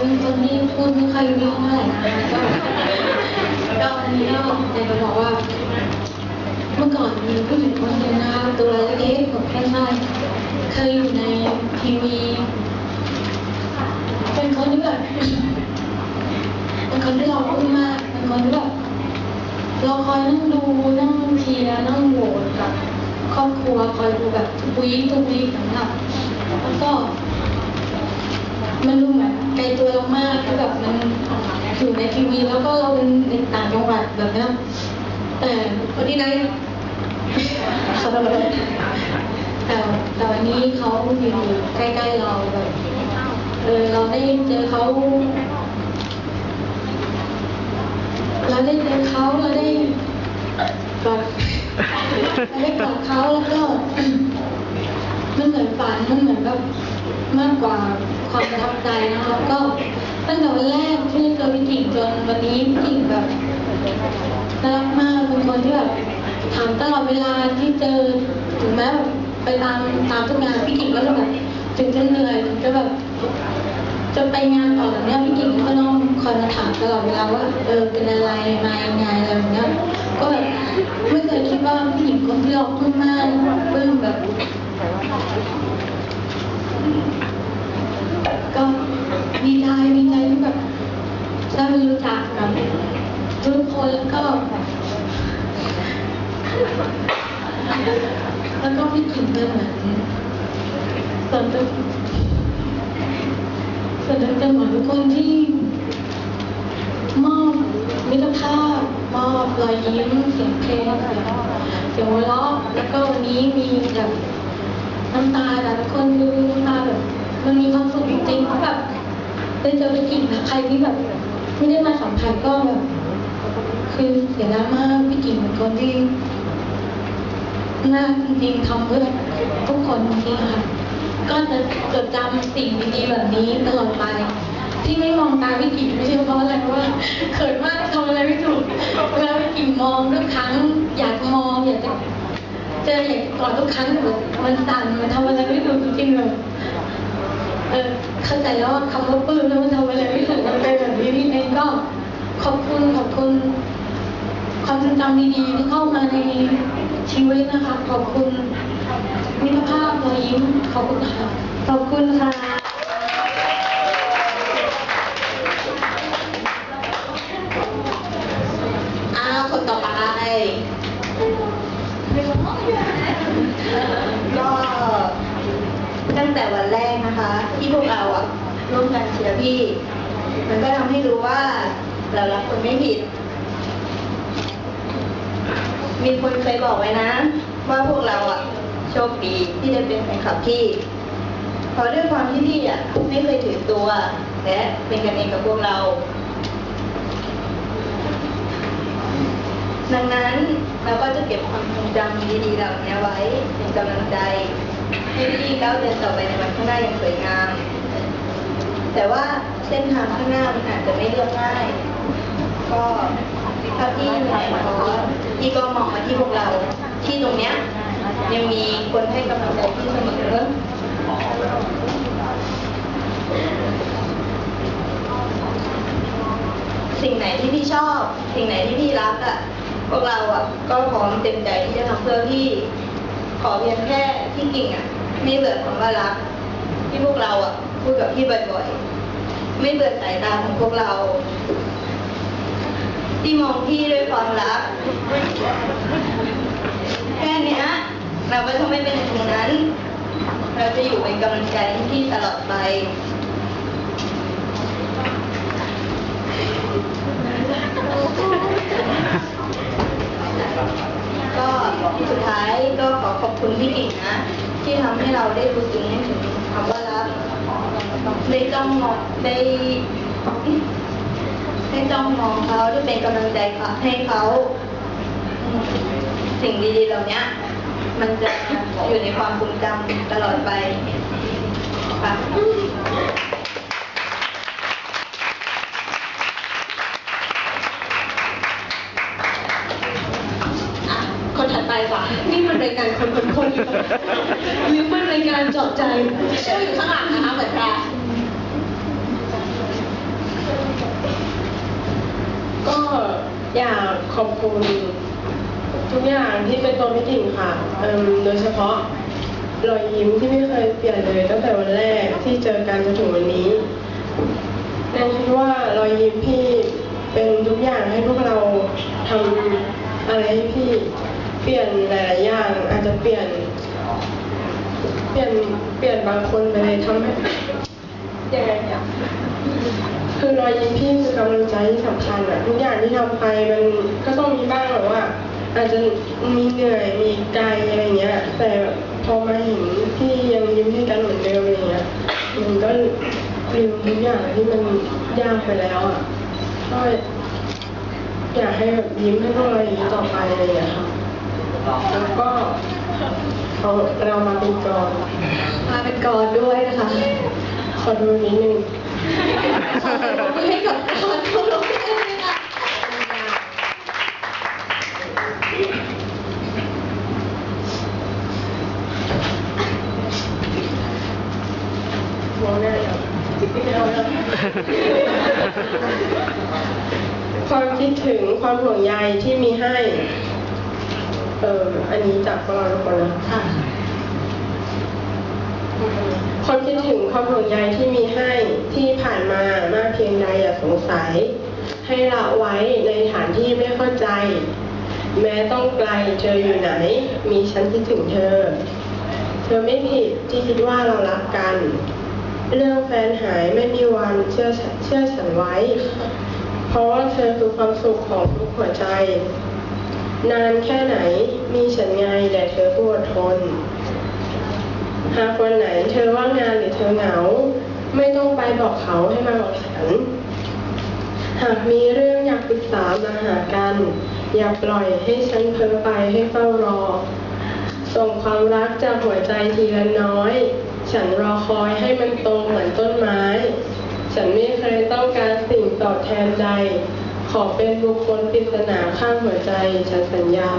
เป็นคนที่พูดไม่ค่อยรู้เรื่องเท่าไหร่นะก็ก็วันนี้ก็อยากจะบอกว่า เมื่อก่อนมีผู้หญิงคนหนึ่งนะคะตัวเล็กๆผมแค่ไหนเคยอยู่ในทีวี เป็นคนที่แบบเป็นคนที่เราพูดมากเป็นคนที่แบบเราคอยนั่งดูนั่งเชียร์นั่งโหวตกับครอบครัวคอยดูแบบทุกวีคทุกวีคนะคะแล้วก็ มันดูเหมือนไกลตัวเรามากที่แบบมันอยู่ในทีวีแล้วก็เราเป็นเด็กต่างจังหวัดแบบนี้แต่คนที่ไหนเขาทำอะไรแต่แต่วันนี้เขาอยู่ใกล้ๆเราแบบเออเราได้เจอเขาเราได้เจอเขาเราได้กอดเราได้กอดเขาแล้วก็มันเหมือนฝันมันเหมือนแบบ มากกว่าความประทับใจนะคะก็ตั้งแต่วันแรกที่เจอพี่กิ่งจนวันนี้พี่กิ่งแบบน่ารักมากเป็นคนที่แบบถามตลอดเวลาที่เจอถึงแม้แบบไปตามตามทุกงานพี่กิ่งก็จะแบบถึงจะเหนื่อยถึงจะแบบ จะไปงานต่อแบบเนี้ยพี่กิ่งก็ต้องคอยมาถามตลอดเวลาว่าเออเป็นอะไรมายังไงอะไรแบบเนี้ยก็แบบไม่เคยคิดว่าผู้หญิงคนที่เราปลื้มมากปลื้มแบบ ก็ดีใจดีใจที่แบบได้รู้จักกับทุกคนแล้วก็แล้วก็พี่กิ่งเป็นเหมือนส่วนตัวส่วนตัวเป็เหมือนทุกคนที่มอบมิตรภาพมอบรอยยิ้มเสียงเพลงเสียงเสียงหัวเราะแล้วก็วันนี้มีแบบ น้ำตาแต่ละคนดูน้ำตาแบบมันมีความสุขจริงๆที่แบบได้เจอไปกิ่งนะใครที่แบบ ไม่ได้มาสัมผัสก็แบบ คือเสียดายมากพี่กิ่งเป็นคนที่น่าจริงๆทำเพื่อทุกคนจริงค่ะ ก็จะจดจำสิ่งดีๆแบบนี้ตลอดไป ที่ไม่มองตาพี่กิ่งไม่ใช่เพราะอะไรเพราะว่าเขินมากทำอะไรไม่ถูกเวลาพี่กิ่งมองทุกครั้งอยากมองอยากจะ เจออยากจะกอนทุกครั้งแบบมันสั่นมันทำอะไรไม่ถูกจริงๆเลยเออเข้าใจแล้วว่าคำว่าปลื้มแล้วมันทำอะไรไม่ถูกมันเป็นแบบนี้นี่เองก็ขอบคุณขอบคุณความทรงจำดีๆที่เข้ามาในชีวิตนะคะ ขอบคุณมิตรภาพรอยยิ้มขอบคุณค่ะขอบคุณค่ะ วันแรกนะคะ ที่พวกเราอะร่วมกันเชียร์พี่ มันก็ทำให้รู้ว่าเรารักคนไม่ผิด มีคนเคยบอกไว้นะ ว่าพวกเราอะโชคดีที่ได้เป็นแฟนคลับพี่เพราะด้วยความที่พี่อะไม่เคยถือตัวและเป็นกันเองกับพวกเรา ดังนั้นเราก็จะเก็บความทรงจำดีๆเหล่านี้ไว้เป็นกำลังใจให้พี่ ก้วเดินต่อไปในวันข้างหน้าอย่างสวยงาม แต่ว่าเส้นทางข้างหน้ามันอาจจะไม่เรียบง่าย ก็ถ้าพี่เหนื่อยท้อพี่ก็มองมาที่พวกเราที่ตรงเนี้ยยังมีคนให้กำลังใจพี่เสมอสิ่งไหนที่พี่ชอบ สิ่งไหนที่พี่รักอะ พวกเราอะ ก็พร้อมเต็มใจที่จะทำเพื่อพี่ ขอเพียงแค่พี่กิ่งอะ ไม่เบื่อคำว่ารัก ที่พวกเราอะพูดกับพี่บ่อยๆ ไม่เบื่อสายตาของพวกเรา ที่มองพี่ด้วยความรัก แค่เนี้ยเราก็จะไม่เป็นตรงนั้น เราจะอยู่เป็นกำลังใจให้พี่ตลอดไปก็สุดท้ายก็ขอขอบคุณพี่กิ่งนะ ที่ทำให้เราได้รู้ถึงถึงคำว่ารักได้จ้องมองได้ได้จ้องมองเขาได้เป็นกำลังใจให้เขาอืมสิ่งดีๆเหล่านี้มันจะอยู่ในความทรงจำตลอดไปค่ะอะคนถัดไปค่ะนี่มันรายการคนคนคนหรือเปล่าหานจบใจช่วยอยู่ข้างหลังนะคะเหมือนแพรก็อยากขอบคุณ ทุกอย่างที่เป็นตัวพี่กิ่งค่ะโดยเฉพาะรอยยิ้มที่ไม่เคยเปลี่ยนเลย ตั้งแต่วันแรกที่เจอกันจนถึงวันนี้แนนคิดว่ารอยยิ้มพี่เป็นทุกอย่างให้พวกเราทำอะไรให้พี่เปลี่ยนหลายๆอย่างอาจจะเปลี่ยน เปลี่ยนเปลี่ยนบางคนไปเลยทำให้ยังไงเนี่ยคือรอยยิ้มพี่คือกำลังใจที่สำคัญอะทุกอย่างที่ทำไปมันก็ต้องมีบ้างแบบว่า อาจจะมีเหนื่อยมีไกลอะไรเงี้ย แต่พอมาเห็นพี่ยังยิ้มให้กันเหมือนเดิมอะไรเงี้ยมันก็ลืมทุกอย่างที่มันยากไปแล้วอะก็อยากให้แบบยิ้มให้พวกเราอย่างนี้ต่อไปอะไรอย่างเงี้ยค่ะแล้วก็ เอาเรามาเป็นกรอนมาเป็นกรด้วยนะคะ ขอดูนิดนึงขอเสียงปรบมือให้กับกรของน้องเต้นค่ะมองหน้าเราไม่เอาแล้วความคิดถึงความห่วงใยที่มีให้ เอออันนี้จากพวกเราทุกคนนะ คิดถึงความห่วงใยที่มีให้ที่ผ่านมามากเพียงใดอย่าสงสัย ให้ละไว้ในฐานที่ไม่เข้าใจ แม้ต้องไกลเธออยู่ไหน มีฉันคิดถึงเธอ เธอไม่ผิดที่คิดว่าเรารักกัน เรื่องแฟนหายไม่มีวันเชื่อฉันเชื่อฉันไว้ เพราะว่าเธอคือความสุขของทุกหัวใจ นานแค่ไหนมีฉันไงแต่เธอผู้อดทน หากวันไหนเธอว่างงานหรือเธอเหงา ไม่ต้องไปบอกเขาให้มาบอกฉัน หากมีเรื่องอยากปรึกษามาหากัน อย่าปล่อยให้ฉันเพ้อไปให้เฝ้ารอ ส่งความรักจากหัวใจทีละน้อย ฉันรอคอยให้มันโตเหมือนต้นไม้ ฉันไม่เคยต้องการสิ่งตอบแทนใด ขอเป็นบุคคลปริศนาข้างหัวใจ ฉันสัญญา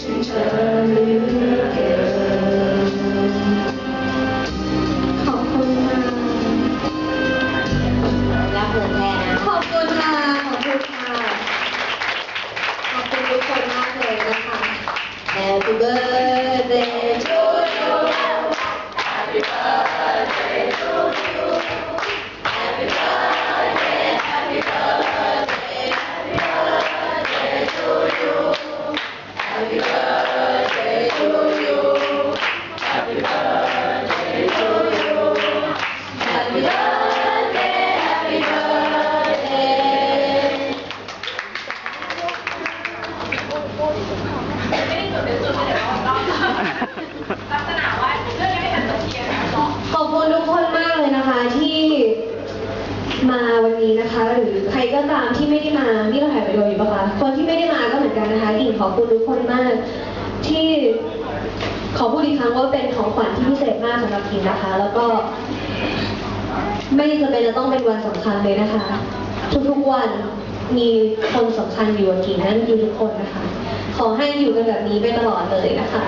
to tell you. มาวันนี้นะคะ หรือใครก็ตามที่ไม่ได้มานี่เราถ่ายวิดีโออยู่ปะคะคนที่ไม่ได้มาก็เหมือนกันนะคะกิ่งขอบคุณทุกคนมาก ที่ขอพูดอีกครั้งว่าเป็นของขวัญที่พิเศษมากสำหรับกิ่งนะคะ แล้วก็ ไม่จำเป็นจะต้องเป็นวันสำคัญเลยนะคะ ทุกๆวันมีคนสำคัญอยู่กับกิ่งนั่นคือทุกคนนะคะ ขอให้อยู่กันแบบนี้ไปตลอดเลยนะคะ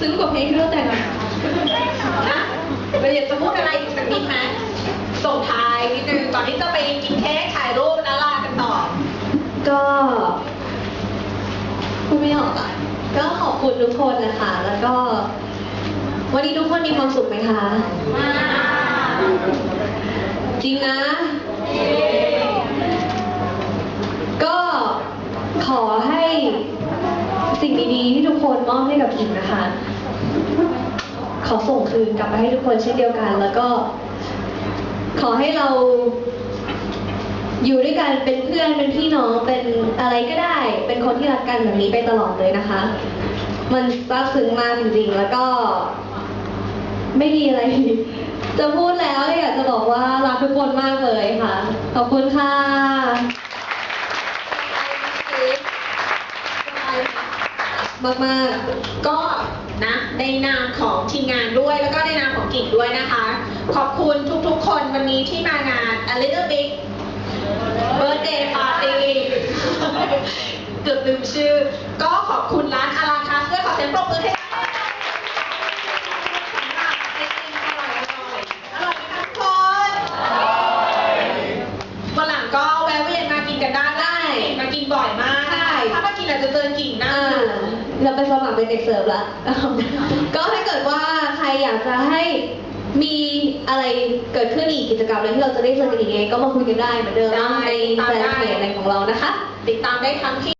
ซึ้งกว่าเพลงที่เราแต่งมานะเราอยากจะพูดอะไรอีกสักนิดไหมส่งท้ายนิดนึงก่อนที่จะไปกินเค้กถ่ายรูปแล้วลากันต่อ ก็พูดไม่ออกอะก็ขอบคุณทุกคนนะคะ แล้วก็ วันนี้ทุกคนมีความสุขไหมคะ จริงนะ ก็ขอให้สิ่งดีๆที่ทุกคนมอบให้กับกิ่งนะคะ ขอส่งคืนกลับไปให้ทุกคนเช่นเดียวกัน แล้วก็ ขอให้เราอยู่ด้วยกันเป็นเพื่อนเป็นพี่น้องเป็นอะไรก็ได้ เป็นคนที่รักกันแบบนี้ไปตลอดเลยนะคะ มันซาบซึ้งมากจริงๆ แล้วก็ ไม่มีอะไร จะพูดแล้วอยากจะบอกว่ารักทุกคนมากเลยค่ะ ขอบคุณค่ะมากๆก็ นะในนามของทีมงานด้วย แล้วก็ในนามของกิ่งด้วยนะคะ ขอบคุณทุกๆ คนวันนี้ที่มางาน A Little Big Birthday Party เกือบลืมชื่อ ก็ขอบคุณร้านอาราคาเพื่อขอเสียงปรบมือให้สำหรับไอติมอร่อยๆอร่อยไหมคะทุกคนวันหลังก็แวะเวียนมากินกันได้ได้มากินบ่อยมาก ใช่ ถ้ามากินอาจจะเจอกิ่งหน้า อ่า อยู่ เราไปสมัครเป็นเด็ก เสิร์ฟละ ก็ถ้าเกิดว่าใครอยากจะให้มีอะไรเกิดขึ้นอีกกิจกรรมอะไรที่เราจะได้เจอกันอีกไงก็มาคุยกันได้เหมือนเดิมได้ในตามแฟนได้ เพจอะไรของเรานะคะ ติดตามได้ทั้งที่